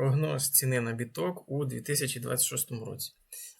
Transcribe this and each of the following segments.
Прогноз ціни на біток у 2026 році.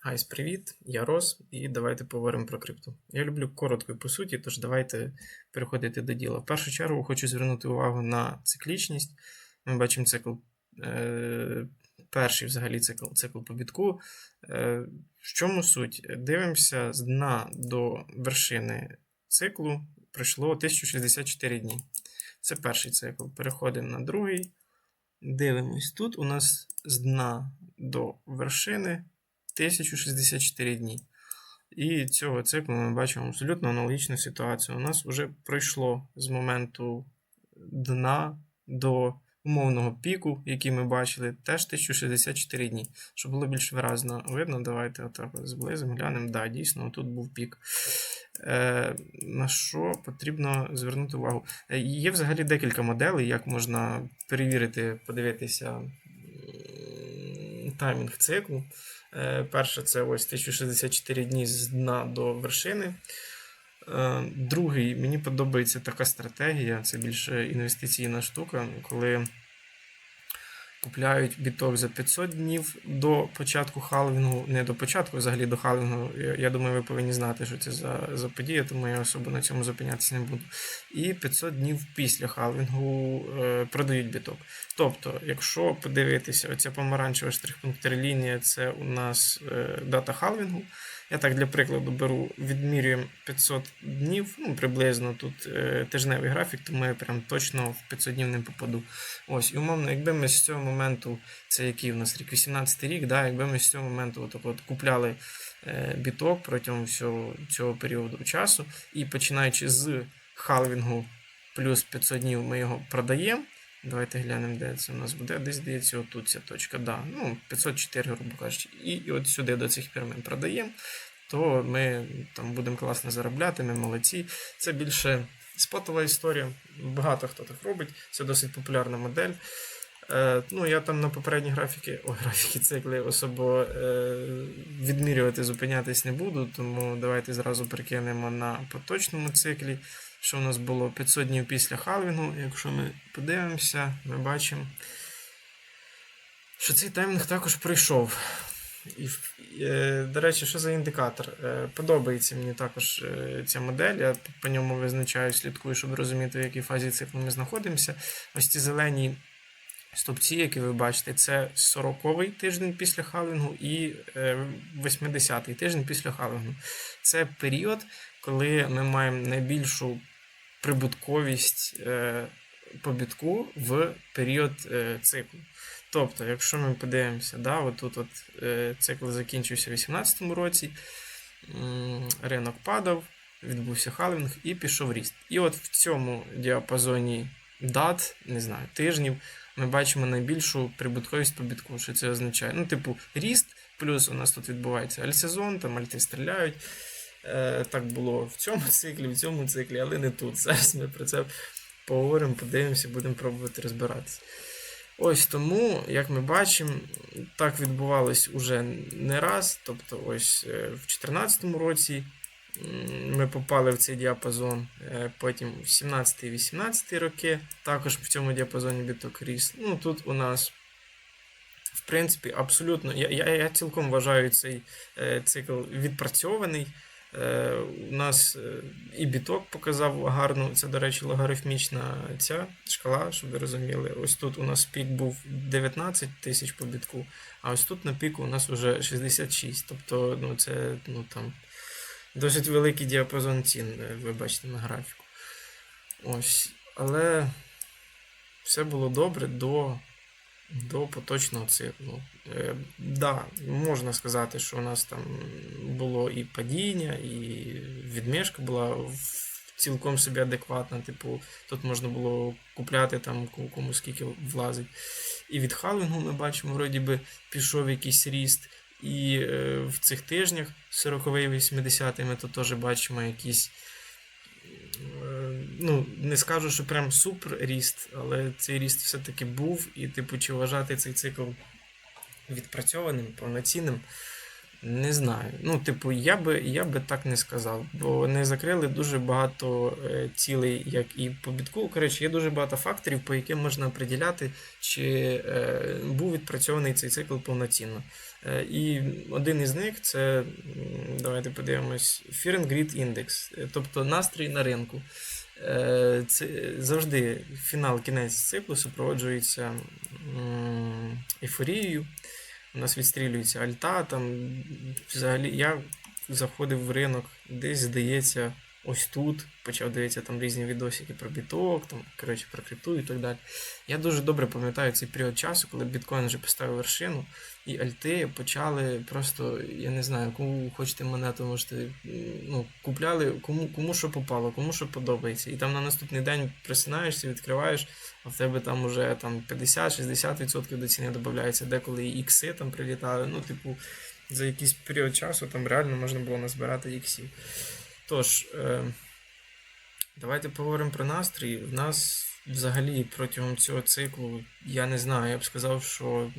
Гайс, привіт, я Рос, і давайте поговоримо про крипту. Я люблю коротко і по суті, тож давайте переходити до діла. В першу чергу хочу звернути увагу на циклічність. Ми бачимо цикл. Е, перший взагалі цикл, цикл по бітку. Е, в чому суть? Дивимося з дна до вершини циклу пройшло 1064 дні. Це перший цикл. Переходимо на другий. Дивимось, тут у нас з дна до вершини 1064 дні. І цього циклу ми бачимо абсолютно аналогічну ситуацію. У нас вже пройшло з моменту дна до умовного піку, який ми бачили, теж 1064 дні. Щоб було більш виразно видно, давайте отак зблизимо, глянемо. Да, дійсно, тут був пік. Е, На що потрібно звернути увагу? Е, Є взагалі декілька моделей, як можна перевірити, подивитися таймінг циклу. Е, Перше, це ось 1064 дні з дна до вершини. Е, Другий, мені подобається така стратегія, це більше інвестиційна штука, коли купляють біток за 500 днів до початку халвінгу, не до початку, взагалі до халвінгу. Я, думаю, ви повинні знати, що це за, за подія, тому я особо на цьому зупинятися не буду. І 500 днів після халвінгу е, продають біток. Тобто, якщо подивитися, оця помаранчева штрих-пунктир лінія це у нас е, дата халвінгу. Я так для прикладу беру, відмірюємо 500 днів, ну приблизно тут е, тижневий графік, тому я прям точно в 500 днів не попаду. Ось, і умовно, якби ми з цього моменту, це який у нас рік, 18 рік, да, якби ми з цього моменту отак от купляли е, біток протягом всього цього періоду часу, і починаючи з халвінгу плюс 500 днів ми його продаємо. Давайте глянемо, де це у нас буде. Десь здається, отут ця точка. Да. Ну, 504, грубо кажучи. І, і от сюди до цих пір ми продаємо, то ми там будемо класно заробляти, ми молодці. Це більше спотова історія. Багато хто так робить. Це досить популярна модель. Е, ну, я там на попередні графіки, ой, графіки цикли особо е, відмірювати, зупинятись не буду, тому давайте зразу перекинемо на поточному циклі. Що у нас було 500 днів після халвінгу. Якщо ми подивимося, ми бачимо, що цей таймінг також пройшов. І, е, До речі, що за індикатор? Подобається мені також ця модель. Я по ньому визначаю, слідкую, щоб розуміти, в якій фазі циклу ми знаходимося. Ось ці зелені стовпці, які ви бачите, це 40-й тиждень після халвінгу і 80-й тиждень після халвінгу. Це період, коли ми маємо найбільшу прибутковість по бітку в період циклу. Тобто, якщо ми подивимося, да, отут от, е, цикл закінчився у 2018 році, ринок падав, відбувся халвінг і пішов ріст. І от в цьому діапазоні дат, не знаю, тижнів, ми бачимо найбільшу прибутковість по бітку. Що це означає? Ну, типу, ріст, плюс у нас тут відбувається альсезон, там альти стріляють. Е, так було в цьому циклі, в цьому циклі, але не тут. Зараз ми про це поговоримо, подивимося, будемо пробувати розбиратися. Ось тому, як ми бачимо, так відбувалось уже не раз. Тобто, ось е, в 2014 році ми попали в цей діапазон, е, потім в 17-18 роки, також в цьому діапазоні біток ріс. Ну тут у нас, в принципі, абсолютно, я, я, я цілком вважаю цей е, цикл відпрацьований. Е, У нас е, і біток показав гарну, це, до речі, логарифмічна ця шкала, щоб ви розуміли. Ось тут у нас пік був 19 тисяч по бітку, а ось тут на піку у нас вже 66. Тобто, ну, це ну, там, досить великий діапазон цін, е, ви бачите на графіку. Ось. Але все було добре до до поточного циклу. Е, да, можна сказати, що у нас там було і падіння, і відмішка була цілком собі адекватна. Типу, тут можна було купляти там кому скільки влазить. І від халвінгу ми бачимо, вроді би пішов якийсь ріст. І е, в цих тижнях 40-й 80-й ми тут теж бачимо якісь. е, Ну, не скажу, що прям супер ріст, але цей ріст все-таки був. І, типу, чи вважати цей цикл відпрацьованим, повноцінним. Не знаю. Ну, типу, я би, я би так не сказав, бо не закрили дуже багато е, цілей, як і по бітку. Коротше, є дуже багато факторів, по яким можна приділяти, чи е, був відпрацьований цей цикл повноцінно. Е, і один із них це, давайте подивимось, Fear and Greed Index, е, тобто настрій на ринку. Е, Це завжди фінал, кінець циклу супроводжується ейфорією. У нас відстрілюється альта. Там взагалі я заходив в ринок, десь здається, ось тут. Почав дивитися там різні відосики про біток, там, коротше, про крипту і так далі. Я дуже добре пам'ятаю цей період часу, коли біткоін вже поставив вершину, і альти почали просто, я не знаю, кому хочете монету, можете, ну, купляли, кому, кому що попало, кому що подобається. І там на наступний день просинаєшся, відкриваєш, а в тебе там уже там 50-60% до ціни додається, деколи і ікси там прилітали. Ну, типу, за якийсь період часу там реально можна було назбирати іксів. Тож, е, давайте поговоримо про настрій. В нас взагалі протягом цього циклу, я не знаю, я б сказав, що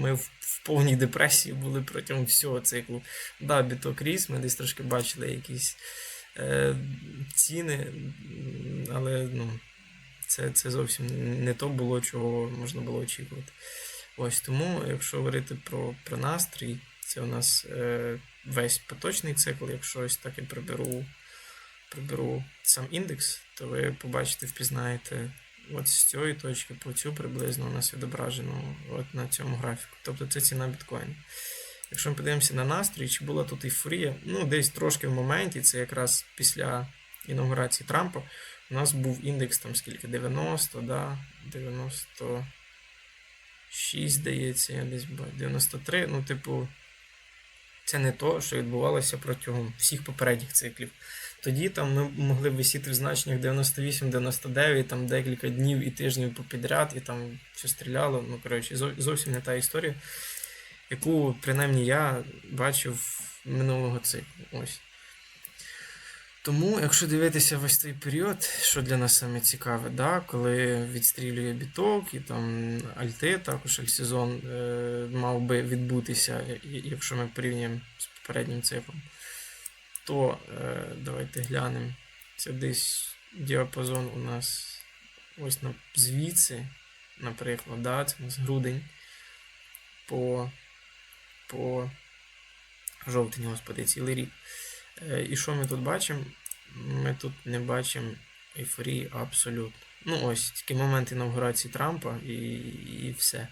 ми в, повній депресії були протягом всього циклу. Да, біток ріс, ми десь трошки бачили якісь е, ціни, але ну, це, це зовсім не то було, чого можна було очікувати. Ось тому, якщо говорити про, про настрій, це у нас е, весь поточний цикл. Якщо ось так я приберу, приберу сам індекс, то ви побачите, впізнаєте от з цієї точки по цю приблизно у нас відображено от на цьому графіку. Тобто це ціна біткоїну. Якщо ми подивимося на настрій, чи була тут ейфорія, ну десь трошки в моменті, це якраз після інаугурації Трампа, у нас був індекс там скільки? 90, да? 90. 6, здається, я десь бачу, 93. Ну, типу, це не то, що відбувалося протягом всіх попередніх циклів. Тоді там ми могли висіти в значеннях 98-99, там декілька днів і тижнів попідряд, і там все стріляло. Ну, коротше, зовсім не та історія, яку принаймні я бачив минулого циклу. Ось. Тому, якщо дивитися весь цей період, що для нас саме цікаве, да, коли відстрілює біток і там альти, також альсезон е, мав би відбутися, якщо ми порівнюємо з попереднім циклом, то е, давайте глянемо. Це десь діапазон у нас ось на, звідси, наприклад, да, це у нас грудень по, по жовтень, господи, цілий рік. Е, І що ми тут бачимо? Ми тут не бачимо ейфорії абсолютно. Ну, ось такі моменти інаугурації Трампа і, і все.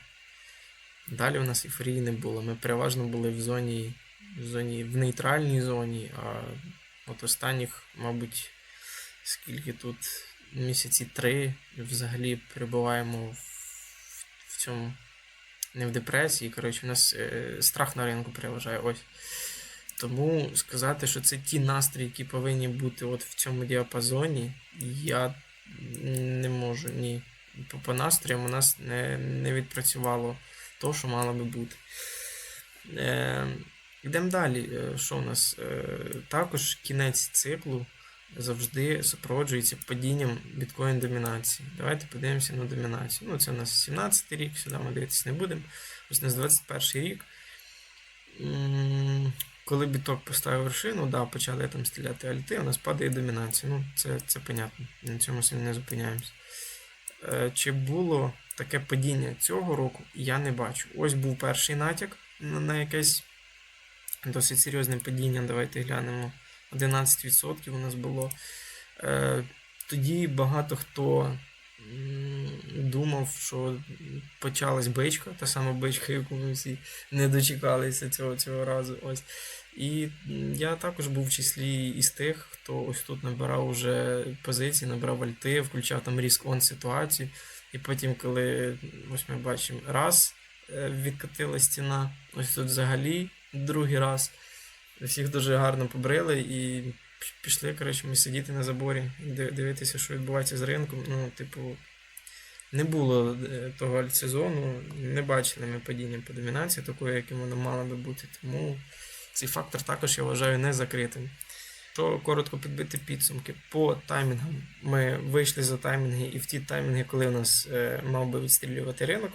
Далі у нас ейфорії не було. Ми переважно були в зоні, в зоні, в нейтральній зоні, а от останніх, мабуть, скільки тут місяці три взагалі перебуваємо в, в цьому не в депресії. Коротше, у нас е, страх на ринку переважає. Ось. Тому сказати, що це ті настрої, які повинні бути от в цьому діапазоні, я не можу. Ні. По, по настроям у нас не, не відпрацювало то, що мало би бути. Е, йдемо далі. Е, Що у нас? Е, також кінець циклу завжди супроводжується падінням біткоін домінації. Давайте подивимося на домінацію. Ну, це у нас 17-й рік, сюди ми дивитися не будемо. Ось у нас 21 рік. Коли біток поставив вершину, да, почали там стріляти альти, у нас падає домінація. Ну, це, це понятно. На цьому сильно не зупиняємося. Е, чи було таке падіння цього року, я не бачу. Ось був перший натяк на, на якесь досить серйозне падіння. Давайте глянемо. 11% у нас було. Е, тоді багато хто думав, що почалась бичка, та сама бичка, яку ми всі не дочекалися цього, цього разу. Ось. І я також був в числі із тих, хто ось тут набирав уже позиції, набрав альти, включав там різк он ситуацію. І потім, коли ось ми бачимо, раз е, відкатила стіна, ось тут взагалі другий раз. Всіх дуже гарно побрили і пішли, коротше, ми сидіти на заборі, дивитися, що відбувається з ринком. Ну, типу, не було е, того альтсезону, не бачили ми падіння по домінації, такої, яким воно мало би бути. Тому цей фактор також я вважаю не закритим. Що коротко підбити підсумки. По таймінгам ми вийшли за таймінги, і в ті таймінги, коли у нас е, мав би відстрілювати ринок,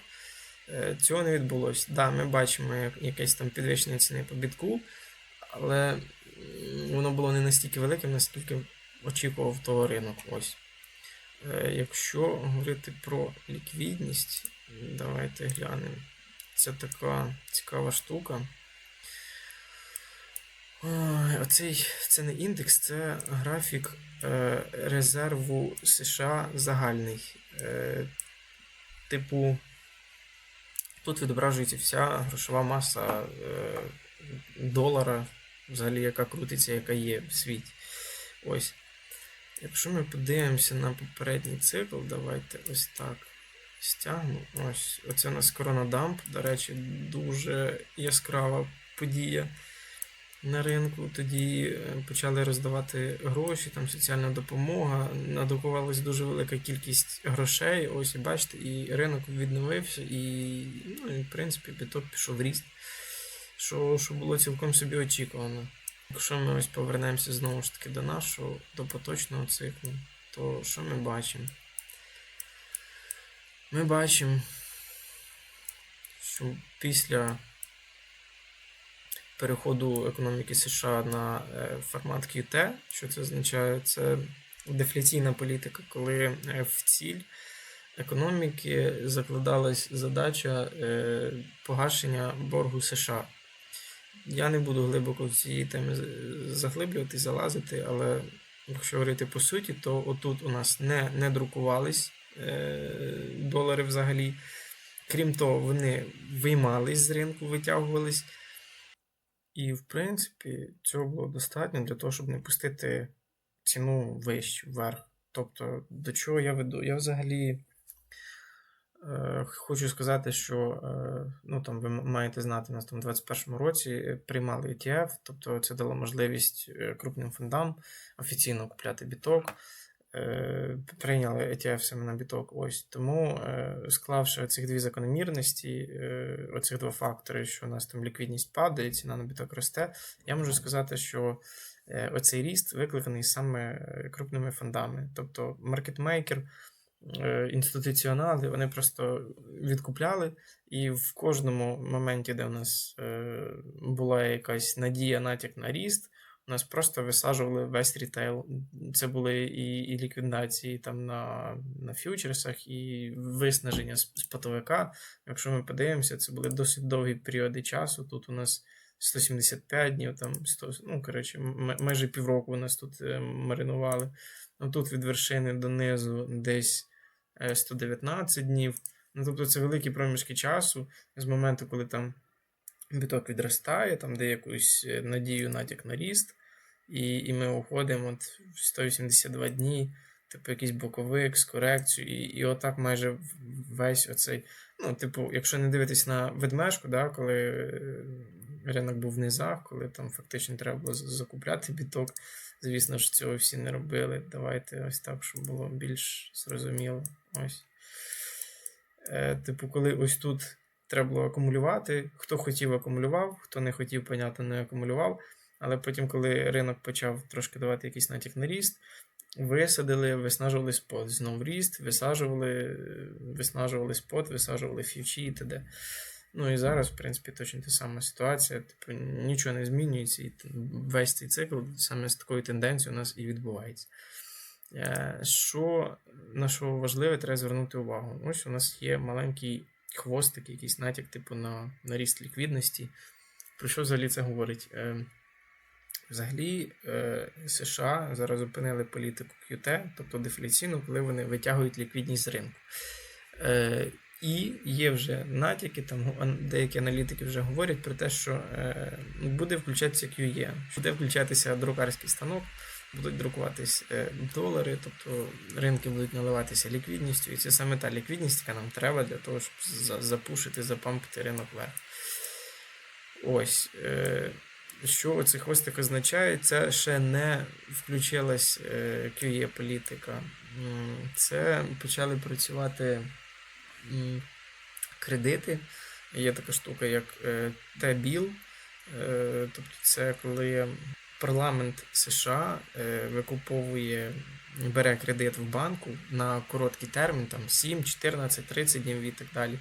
Е, Цього не відбулося. Да, ми бачимо якесь там підвищення ціни по бітку, але воно було не настільки великим, наскільки очікував того ринок. Ось. Е, Якщо говорити про ліквідність, давайте глянемо. Це така цікава штука. Оцей це не індекс, це графік е, резерву США загальний. Е, типу, тут відображується вся грошова маса е, долара, взагалі, яка крутиться, яка є в світі. Ось. Якщо ми подивимося на попередній цикл, давайте ось так стягну. Ось, оце у нас коронадамп, до речі, дуже яскрава подія на ринку. Тоді е, почали роздавати гроші, там соціальна допомога, надрукувалась дуже велика кількість грошей. Ось і бачите, і ринок відновився, і, ну, і в принципі, біток пішов в ріст, що, що було цілком собі очікувано. Якщо ми ось повернемося знову ж таки до нашого, до поточного циклу, то що ми бачимо? Ми бачимо, що після переходу економіки США на е, формат QT, що це означає? Це дефляційна політика, коли е, в ціль економіки закладалась задача е, погашення боргу США. Я не буду глибоко в ці теми заглиблювати, залазити, але якщо говорити по суті, то отут у нас не, не друкувались долари взагалі. Крім того, вони виймались з ринку, витягувались. І, в принципі, цього було достатньо для того, щоб не пустити ціну вище вверх. Тобто, до чого я веду? Я взагалі е, хочу сказати, що е, ну, там, ви маєте знати, у нас там в 2021 році е, приймали ETF, тобто це дало можливість е, крупним фондам офіційно купляти біток. Е, прийняли ETF саме на біток. Ось тому, е, склавши цих дві закономірності, е, оцих два фактори, що у нас там ліквідність падає, ціна на біток росте, я можу сказати, що оцей ріст викликаний саме крупними фондами. Тобто маркетмейкер, інституціонали, вони просто відкупляли, і в кожному моменті, де у нас е, була якась надія, натяк на ріст. Нас просто висаджували весь рітейл. Це були і, і ліквідації там на, на фьючерсах, і виснаження з, потовика. Якщо ми подивимося, це були досить довгі періоди часу. Тут у нас 175 днів, там 100, ну коротше, майже півроку у нас тут е, маринували. Ну тут від вершини до низу десь е, 119 днів. Ну, тобто це великі проміжки часу з моменту, коли там біток відростає, там де якусь е, надію натяк на ріст, і, і ми уходимо от в 182 дні, типу якийсь боковик з корекцією, і, і отак майже весь оцей. Ну, типу, якщо не дивитись на ведмежку, да, коли е, ринок був в низах, коли там фактично треба було закупляти біток. Звісно ж, цього всі не робили. Давайте ось так, щоб було більш зрозуміло. Ось. Е, типу, коли ось тут треба було акумулювати. Хто хотів, акумулював, хто не хотів, понятно, не акумулював. Але потім, коли ринок почав трошки давати якийсь натяк на ріст, висадили, виснажували спот. Знову ріст, висаджували, виснажували спот, висаджували фьючі і т.д. Ну і зараз, в принципі, точно та сама ситуація. Типу, нічого не змінюється, і весь цей цикл саме з такою тенденцією у нас і відбувається. Е, Що на що важливе, треба звернути увагу. Ось у нас є маленький хвостик, якийсь натяк, типу, на, на ріст ліквідності. Про що взагалі це говорить? Е, Взагалі, е, США зараз зупинили політику QT, тобто дефляційну, коли вони витягують ліквідність з ринку. Е, і є вже натяки, там деякі аналітики вже говорять про те, що е, буде включатися QE, буде включатися друкарський станок, будуть друкуватись е, долари, тобто ринки будуть наливатися ліквідністю, і це саме та ліквідність, яка нам треба для того, щоб запушити, запампити ринок вверх. Ось. Е, що цей хвостик означає? Це ще не включилась е, QE політика. Це почали працювати кредити. Є така штука, як. Е, Тобто це коли парламент США е, викуповує, бере кредит в банку на короткий термін, там 7, 14, 30 днів і так далі.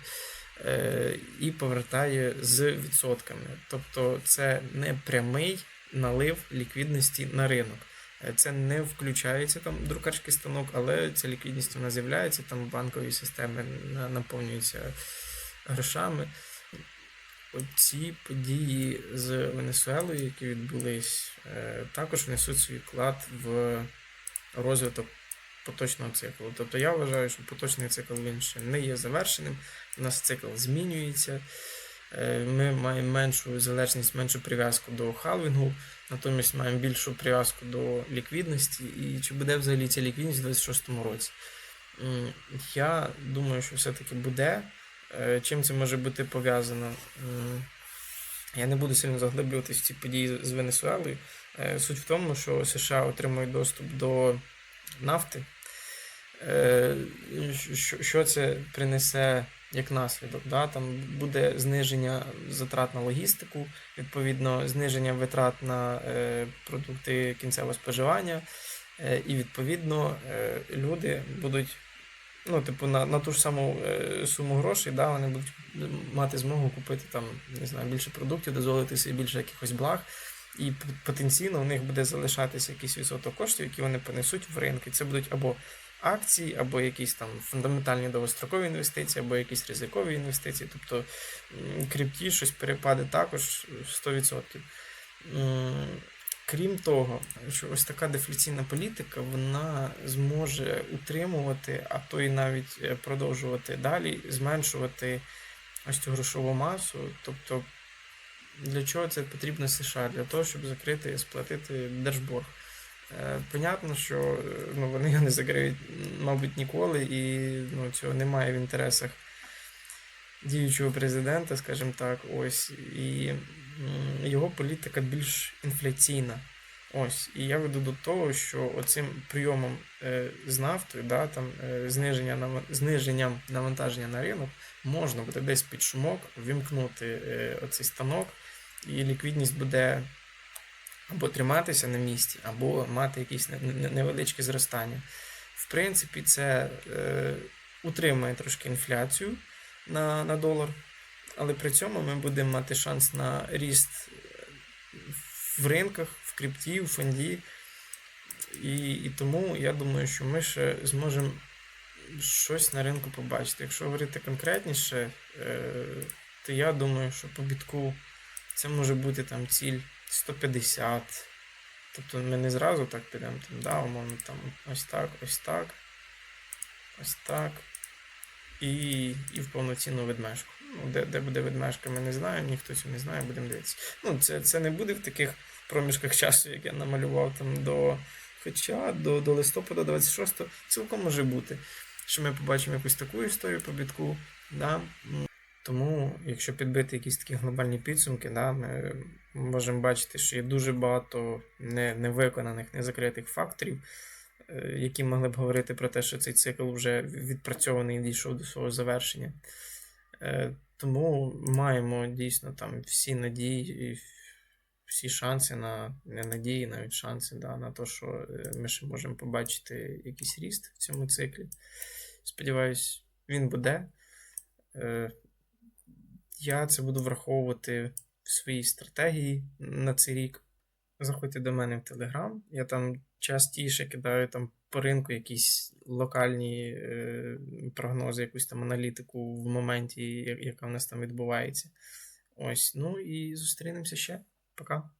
е, і повертає з відсотками. Тобто це не прямий налив ліквідності на ринок. Е, Це не включається там друкарський станок, але ця ліквідність вона з'являється, там банкові системи наповнюються грошами. Оці події з Венесуелою, які відбулись, е, також внесуть свій вклад в розвиток поточного циклу. Тобто я вважаю, що поточний цикл він ще не є завершеним. У нас цикл змінюється. Е, Ми маємо меншу залежність, меншу прив'язку до халвінгу, натомість маємо більшу прив'язку до ліквідності. І чи буде взагалі ця ліквідність у 2026 році? Я думаю, що все-таки буде. Е, Чим це може бути пов'язано? Я не буду сильно заглиблюватися в ці події з Венесуелою. Е, Суть в тому, що США отримують доступ до нафти. Е, що- це принесе як наслідок? Да? Там буде зниження затрат на логістику, відповідно, зниження витрат на продукти кінцевого споживання, і відповідно люди будуть. Ну, типу, на, на ту ж саму е, суму грошей, да, вони будуть мати змогу купити там, не знаю, більше продуктів, дозволити собі більше якихось благ, і потенційно у них буде залишатися якийсь відсоток коштів, які вони понесуть в ринок. І це будуть або акції, або якісь там фундаментальні довгострокові інвестиції, або якісь ризикові інвестиції. Тобто крипті щось перепаде також 100%. Крім того, що ось така дефляційна політика вона зможе утримувати, а то і навіть е, продовжувати далі, зменшувати ось цю грошову масу. Тобто, для чого це потрібно США? Для того, щоб закрити і сплатити держборг. Е, Понятно, що е, ну, вони його не закриють, мабуть, ніколи, і ну, цього немає в інтересах діючого президента, скажімо так, ось, і його політика більш інфляційна. Ось, і я веду до того, що оцим прийомом е, з нафтою, да, там, е, зниження, нава- зниженням навантаження на ринок можна буде десь під шумок вімкнути е, оцей станок, і ліквідність буде або триматися на місці, або мати якісь не- не- невеличке зростання. В принципі, це е, утримує трошки інфляцію на, на долар, але при цьому ми будемо мати шанс на ріст в ринках, в крипті, в фонді. І, і тому я думаю, що ми ще зможемо щось на ринку побачити. Якщо говорити конкретніше, е, то я думаю, що по бітку це може бути там ціль 150. Тобто ми не зразу так підемо, там, да, умовно, там ось так, ось так, ось так. І, і в повноцінну ведмежку. Де, де буде ведмежка, ми не знаємо, ніхто цього не знає, будемо дивитися. Ну, це, це не буде в таких проміжках часу, як я намалював там до. Хоча до, до листопада 26-го цілком може бути, що ми побачимо якусь таку історію по бітку. Да? Тому, якщо підбити якісь такі глобальні підсумки, да, ми можемо бачити, що є дуже багато не, невиконаних, незакритих факторів, е, які могли б говорити про те, що цей цикл вже відпрацьований і дійшов до свого завершення. Е, Тому маємо дійсно там всі надії всі шанси на не надії, навіть шанси да, на те, що е, ми ще можемо побачити якийсь ріст в цьому циклі. Сподіваюсь, він буде. Е, Я це буду враховувати в своїй стратегії на цей рік. Заходьте до мене в Телеграм. Я там частіше кидаю там по ринку якісь локальні е, прогнози, якусь там аналітику в моменті, яка в нас там відбувається. Ось, ну і зустрінемося ще. Пока.